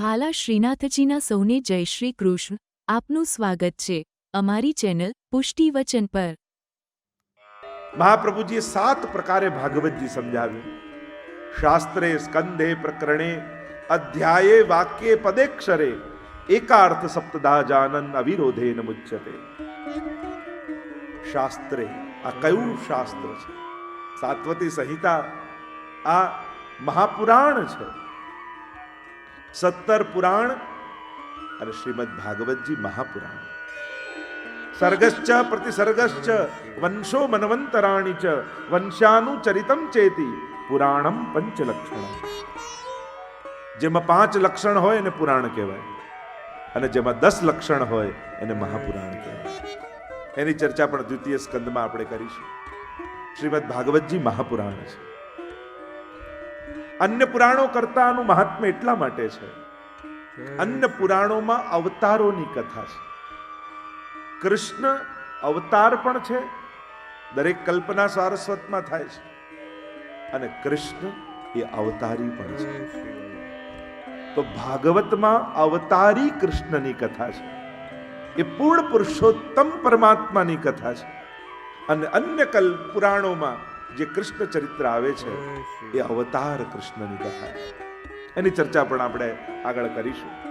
વહાલા શ્રીનાથજીના સૌને જય શ્રી કૃષ્ણ. આપનું સ્વાગત છે અમારી ચેનલ પુષ્ટિ વચન પર. મહાપ્રભુજીએ સાત પ્રકારે ભાગવતજી સમજાવ્યું. શાસ્ત્રે સ્કંદે પ્રકરણે, અધ્યાયે વાક્યે પદેક્ષરે, એકાર્થ સપ્તદા જાનન અવિરોધે નમુચ્યતે શાસ્ત્રે આ કયું શાસ્ત્ર છે? સાત્વતી સંહિતા આ મહાપુરાણ છે. સત્તર પુરાણ અને શ્રીમદ ભાગવતજી મહાપુરાણ. સર્ગશ્ચ પ્રતિસર્ગશ્ચ વંશો મનવંતરાણી ચ વંશાનુચરિતમ ચેતી પુરાણમ પંચલક્ષણ જેમાં પાંચ લક્ષણ હોય એને પુરાણ કહેવાય અને જેમાં દસ લક્ષણ હોય એને મહાપુરાણ કહેવાય. એની ચર્ચા પણ દ્વિતીય સ્કંદમાં આપણે કરીશું. શ્રીમદ ભાગવતજી મહાપુરાણ છે. અન્ય પુરાણો કરતા આનું મહાત્મ્ય એટલા માટે છે. અન્ય પુરાણોમાં અવતારોની કથા છે. કૃષ્ણ અવતાર પણ છે દરેક કલ્પના સારસ્વતમાં થાય છે. અને કૃષ્ણ એ અવતારી પણ છે. તો ભાગવતમાં અવતારી કૃષ્ણની કથા છે. એ પૂર્ણ પુરુષોત્તમ પરમાત્માની કથા છે. અને અન્ય કલ પુરાણોમાં જે કૃષ્ણ ચરિત્ર આવે છે એ અવતાર કૃષ્ણની કથા છે. એની ચર્ચા પણ આપણે આગળ કરીશું.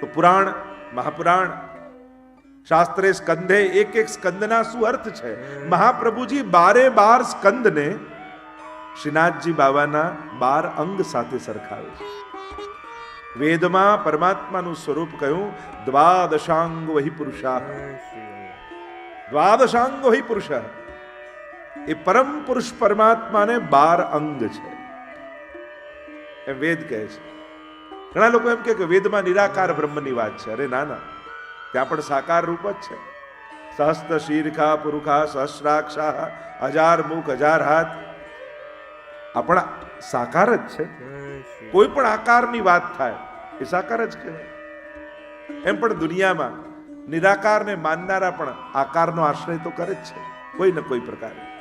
તો પુરાણ મહાપુરાણ શાસ્ત્રે સ્કંધે એક એક સ્કંદના શું અર્થ છે? મહાપ્રભુજી બારે બાર સ્કંદને શ્રીનાથજી બાબાના બાર અંગ સાથે સરખાવે છે. વેદમાં પરમાત્માનું સ્વરૂપ કહ્યું દ્વાદશાંગ વહી પુરુષા દ્વાદશાંગ વહી પુરુષ એ પરમ પુરુષ પરમાત્માને બાર અંગ છે. એમ વેદ કહે છે. ઘણા લોકો એમ કે વેદમાં નિરાકાર બ્રહ્મની વાત છે. અરે ના ના. ત્યાં પણ સાકાર રૂપ જ છે. સહસ્ત શીરખા, પુરુખા, સહસ્રાક્ષા, હજાર મુખ, હજાર હાથ. આપણા સાકાર જ છે. કોઈ પણ આકારની વાત થાય, એ સાકાર જ કહેવાય. એમ પણ દુનિયામાં નિરાકારને માનનારા પણ આકારનો આશ્રય તો કરે જ છે. કોઈ ને કોઈ પ્રકારે.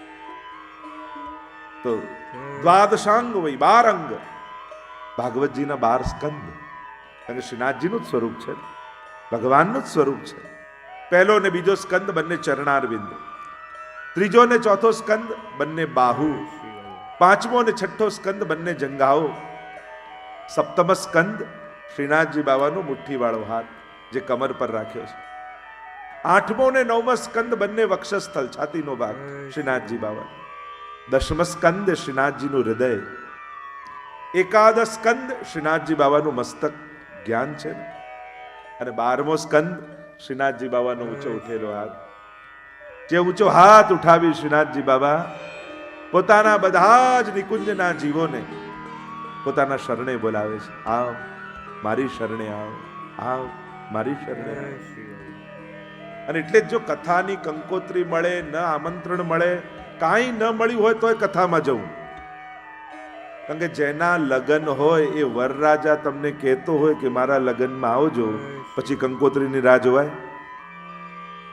તો દ્વાદશાંગ વય બાર અંગ ભાગવતજીના બાર સ્કંદ. અને શ્રીનાથજીનું જ સ્વરૂપ છે. ભગવાનનું જ સ્વરૂપ છે. પહેલો ને બીજો સ્કંદ બંને ચરણારવિંદ. ત્રીજો ને ચોથો સ્કંદ બંને બાહુ. પાંચમો ને છઠ્ઠો સ્કંદ બંને જંગાઓ. સપ્તમ સ્કંદ શ્રીનાથજી બાબાનો મુઠ્ઠીવાળો હાથ, જે કમર પર રાખ્યો છે. આઠમો ને નવમો સ્કંદ બંને વક્ષસ્થળ છાતીનો ભાગ, શ્રીનાથજી બાબા દશમ સ્કંદ શ્રીનાથજીનું હૃદય. એકાદશ સ્કંદ શ્રીનાથજી બાબાનું મસ્તક જ્ઞાન છે. અને બારમો સ્કંદ શ્રીનાથજી બાબાનો ઊંચો ઉઠેલો હાથ. જે ઊંચો હાથ ઉઠાવી શ્રીનાથજી બાબા પોતાના બધા જ નિકુંજના જીવોને પોતાના શરણે બોલાવે છે. આવ મારી શરણે આવ આવ મારી શરણે અને એટલે જ જો કથાની કંકોત્રી મળે ન આમંત્રણ મળે કાંઈ ન મળ્યું હોય તોય કથામાં જવું. કારણ કે જેના લગ્ન હોય એ વરરાજા તમને કહેતો હોય કે મારા લગ્નમાં આવજો, પછી કંકોત્રીની રાહ જોવાય.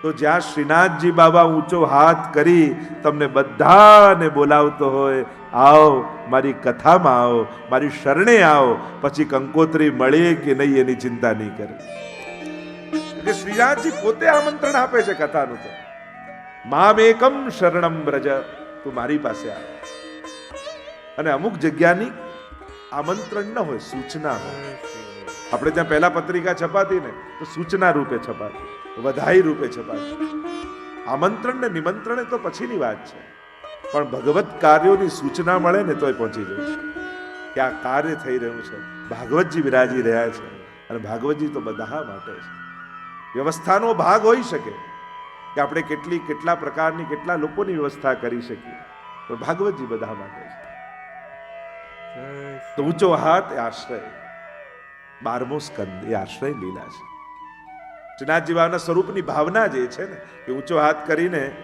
તો જ્યાં શ્રીનાથજી બાબા ઊંચો હાથ કરી તમને બધાને બોલાવતો હોય, આવો, મારી કથામાં આવો, મારી શરણે આવો, પછી કંકોત્રી મળે કે નહીં એની ચિંતા નહીં કરે. એટલે શ્રીનાથજી પોતે આમંત્રણ આપે છે કથાનું તો. મામ એકમ શરણમ બ્રજ તું મારી પાસે આવે અને અમુક જગ્યાની આમંત્રણ ન હોય, સૂચના હોય. આપણે ત્યાં પહેલા પત્રિકા છપાતી ને, તો સૂચના રૂપે છપાતી, વધાઈ રૂપે છપાતી. આમંત્રણ ને નિમંત્રણ એ તો પછીની વાત છે. પણ ભગવત કાર્યોની સૂચના મળે ને તોય પહોંચી જવું કે આ કાર્ય થઈ રહ્યું છે. ભાગવતજી વિરાજી રહ્યા છે. અને ભાગવતજી તો બધા માટે છે. વ્યવસ્થાનો ભાગ હોઈ શકે. કે આપણે કેટલી, કેટલા પ્રકારની, કેટલા લોકોની વ્યવસ્થા કરી શકીએ. પણ ભાગવતજી બધા માટે છે. તો ઊંચો હાથ એ આશ્રય. બારમો સ્કંદ એ આશ્રય લીલા છે. શ્રીનાથજી બાબાના સ્વરૂપની ભાવના જે છે ને એ ઊંચો હાથ કરીને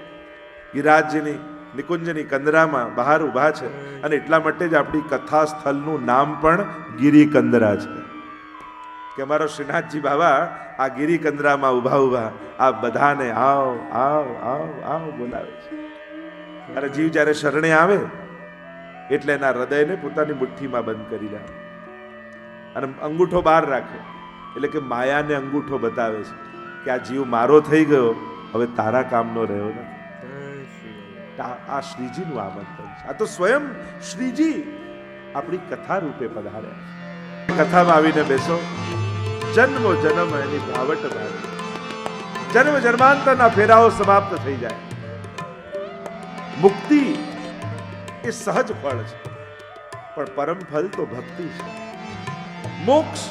ગિરાજજીની નિકુંજની કંદરામાં બહાર ઊભા છે અને એટલા માટે જ આપણી કથા સ્થળનું નામ પણ ગિરી કંદરા છે. કે અમારો શ્રીનાથજી બાબા આ ગિરિકંદરામાં કંદરામાં ઊભા ઊભા આ બધાને આવ આવ આવ આવ બોલાવે છે. અરે જીવ જ્યારે શરણે આવે, એટલે એના હૃદયને પોતાની મુઠ્ઠીમાં બંધ કરી લે અને અંગૂઠો બહાર રાખે. એટલે કે માયાને અંગૂઠો બતાવે છે કે આ જીવ મારો થઈ ગયો, હવે તારા કામનો રહ્યો નથી. આ શ્રીજીનું આમંત્રણ છે. આ તો સ્વયં શ્રીજી આપણી કથા રૂપે પધાર્યા કથામાં આવીને બેસો. જન્મો જન્મ એની ભાવટ ભાવે જન્મ જન્માંતરના ફેરાઓ સમાપ્ત થઈ જાય. મુક્તિ એ સહજ ફળ છે, પણ પરમ ફલ તો ભક્તિ છે. મોક્ષ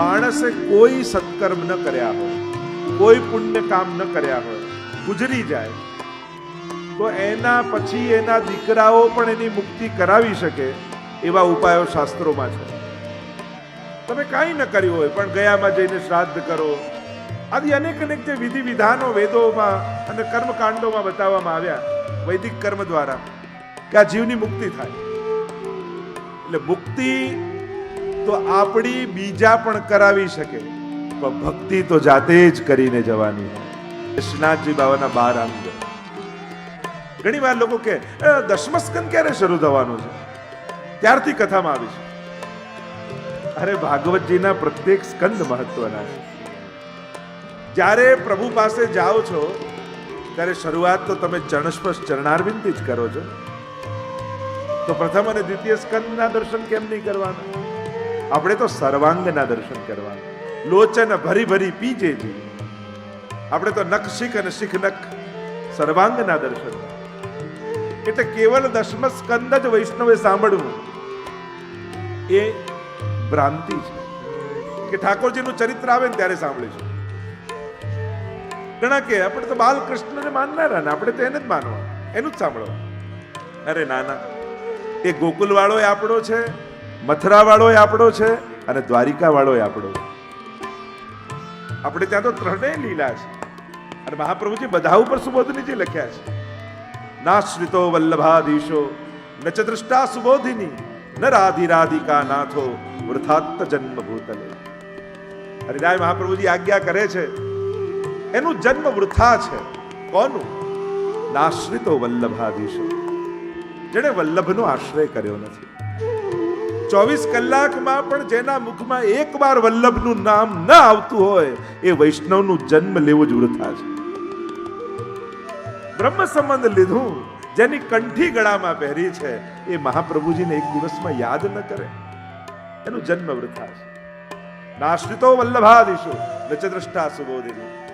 માણસે કોઈ સત્કર્મ ન કર્યા હોય, કોઈ પુણ્ય કામ ન કર્યા હોય, ગુજરી જાય. તો એના પછી એના દીકરાઓ પણ એની મુક્તિ કરાવી શકે એવા ઉપાયો શાસ્ત્રોમાં છે. તમે કાંઈ ન કર્યું હોય પણ ગયામાં જઈને શ્રાદ્ધ કરો. આવી અનેક અનેક જે વિધિ વિધાનો વેદોમાં અને કર્મકાંડોમાં બતાવવામાં આવ્યા વૈદિક કર્મ દ્વારા કે આ જીવની મુક્તિ થાય. એટલે મુક્તિ તો આપણી બીજા પણ કરાવી શકે પણ ભક્તિ તો જાતે જ કરીને જવાની કૃષ્ણાથજી બાબાના બાર અંગ. ઘણી વાર લોકો કે "અ, ક્યારે શરૂ થવાનું છે? ત્યારથી કથામાં આવી છે. અરે ભાગવતજીના પ્રત્યેક સ્કંદ મહત્વના છે. જ્યારે પ્રભુ પાસે જાઓ છો, ત્યારે શરૂઆત તો તમે ચરણસ્પર્શ ચરણારવિંદથી જ કરો છો. તો પ્રથમ અને દ્વિતીય સ્કંદના દર્શન કેમ નહીં કરવાના? આપણે તો સર્વાંગના દર્શન કરવાના. લોચન ભરી ભરી પીજે જી. આપણે તો નખ શીખ અને શીખ નખ સર્વાંગના દર્શન. એટલે કેવલ દશમ સ્કંદ જ વૈષ્ણવે સાંભળવું. એ ભ્રાંતિ છે. કે ઠાકોરજીનું ચરિત્ર આવે ને ત્યારે સાંભળીશું. ઘણા કે, આપણે તો બાલકૃષ્ણને માનનારા ને, આપણે તો એને જ માનવા. એનું જ સાંભળવા. અરે ના ના. એ ગોકુલ વાળો આપણો છે મથરા વાળો આપણો છે અને દ્વારિકા વાળો આપણો છે. આપણે ત્યાં તો ત્રણેય લીલા છે. અને મહાપ્રભુજી બધા ઉપર સુબોધનીજી લખ્યા છે. નાશ્રિતો વલ્લભાધીશો, ન ચ સુબોધિની, ન રાધિરાધિકા નાથો વૃથાત્ત જન્મ ભૂતલે હરિરાય મહાપ્રભુજી આજ્ઞા કરે છે, એનું જન્મ વૃથા છે. કોનું? નાશ્રિતો વલ્લભાધીશ. જેણે વલ્લભનો આશ્રય કર્યો નથી. ચોવીસ કલાકમાં પણ જેના મુખમાં એક વાર વલ્લભનું નામ ન આવતું હોય, એ વૈષ્ણવનું જન્મ લેવું જ વૃથા છે. બ્રહ્મ સંબંધ લીધું, જેની કંઠી ગળામાં પહેરી છે, એ મહાપ્રભુજીને એક દિવસમાં યાદ ન કરે. એનું જન્મ વૃથા છે. નાશ્રિતો વલ્લભાદિશો નચદ્રષ્ટા સુબોધિની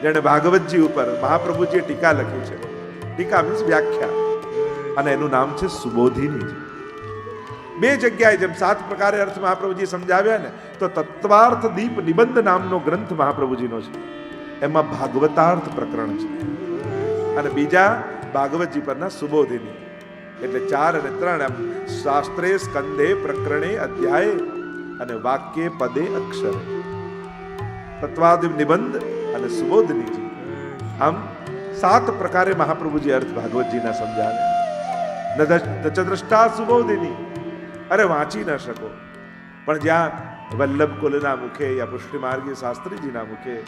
જેણે ભાગવતજી ઉપર મહાપ્રભુજીએ ટીકા લખી છે. ટીકા મીન્સ વ્યાખ્યા. અને એનું નામ છે સુબોધિની બે જગ્યાએ જેમ સાત પ્રકારે અર્થ મહાપ્રભુજી સમજાવ્યા ને, તો તત્વાર્થ દીપ નિબંધ નામનો ગ્રંથ મહાપ્રભુજીનો છે. એમાં ભાગવતાર્થ પ્રકરણ છે. અને બીજા ભાગવતજી પરના સુબોધિની. એટલે ચાર અને ત્રણ એમ શાસ્ત્રે સ્કંદે પ્રકરણે અધ્યાય અને વાક્ય પદે અક્ષરે. તત્વાદિ નિબંધ અને સુબોધનીજી આમ સાત પ્રકારે મહાપ્રભુજી અર્થ ભાગવતજીના સમજાવે. ન દશ- ન ચ દ્રષ્ટા સુબોધિની. અરે વાંચી ન શકો. પણ જ્યાં વલ્લભ કુલના મુખે યા પુષ્ટિ માર્ગી શાસ્ત્રીજીના મુખે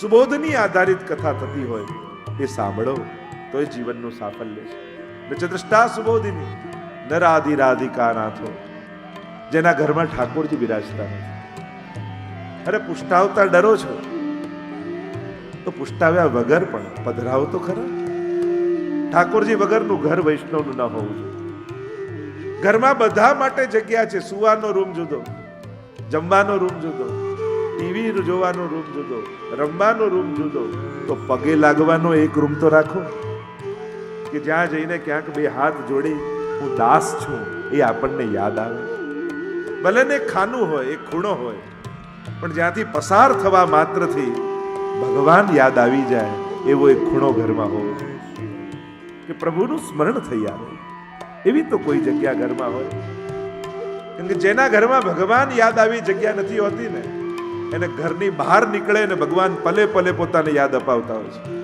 સુબોધની આધારિત કથા થતી હોય એ સાંભળો, તો એ જીવનનું સાફલ્ય છે. ન ચ દ્રષ્ટા સુબોધિની. નરાધિ રાધિ રાધિકા નાથો જેના ઘરમાં ઠાકોરજી બિરાજતા નથી અરે પુષ્ટાવતા ડરો છો? તો પુષ્ટાવ્યા વગર પણ પધરાવો તો ખરા. ઠાકોરજી વગરનું ઘર વૈષ્ણવનું ન હોવું જોઈએ. ઘરમાં બધા માટે જગ્યા છે. સુવાનો રૂમ જુદો, જમવાનો રૂમ જુદો, ટીવી જોવાનો રૂમ જુદો, રમવાનો રૂમ જુદો. તો પગે લાગવાનો એક રૂમ તો રાખો. કે જ્યાં જઈને ક્યાંક બે હાથ જોડી હું દાસ છું એ આપણને યાદ આવે. ભલે ને ખાનું હોય, એ ખૂણો હોય, પણ જ્યાંથી પસાર થવા માત્રથી ભગવાન યાદ આવી જાય, એવો એક ખૂણો ઘરમાં હોવો કે પ્રભુનું સ્મરણ થઈ આવે. એવી તો કોઈ જગ્યા ઘરમાં હોય. કેમ કે જેના ઘરમાં ભગવાન યાદ આવી જગ્યા નથી હોતી ને, એને ઘરની બહાર નીકળે ને ભગવાન પલે પલે પોતાને યાદ અપાવતા હોય છે.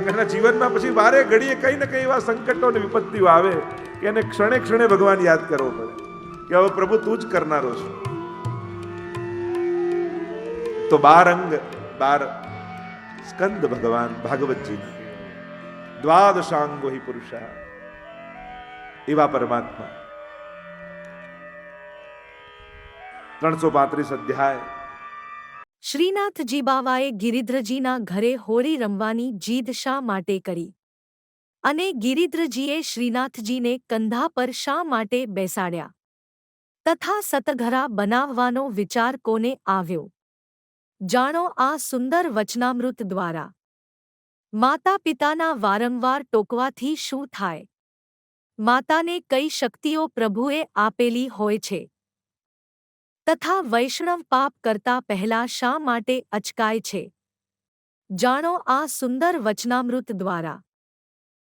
એના જીવનમાં પછી વારે ઘડીએ કઈ ને કઈ એવા સંકટો અને વિપત્તિઓ આવે કે એને ક્ષણે ક્ષણે ભગવાન યાદ કરવો પડે કે હવે પ્રભુ તું જ કરનારો છે. તો બાર અંગ, બાર સ્કંદ ભગવાન ભાગવતજી દ્વાદશાંગો પુરુષા, એવા પરમાત્મા. ત્રણસો પાંત્રીસ અધ્યાય. શ્રીનાથજી બાવાએ ગિરિધ્રજીના ઘરે હોળી રમવાની જીદ શા માટે કરી? અને ગિરિધ્રજીએ શ્રીનાથજીને કંધા પર શા માટે બેસાડ્યા? તથા સતઘરા બનાવવાનો વિચાર કોને આવ્યો? જાણો આ સુંદર વચનામૃત દ્વારા. માતા પિતાના વારંવાર ટોકવાથી શું થાય? માતાને કઈ શક્તિઓ પ્રભુએ આપેલી હોય છે? તથા વૈષ્ણવ પાપ કરતા પહેલા શા માટે અચકાય છે? જાણો આ સુંદર વચનામૃત દ્વારા.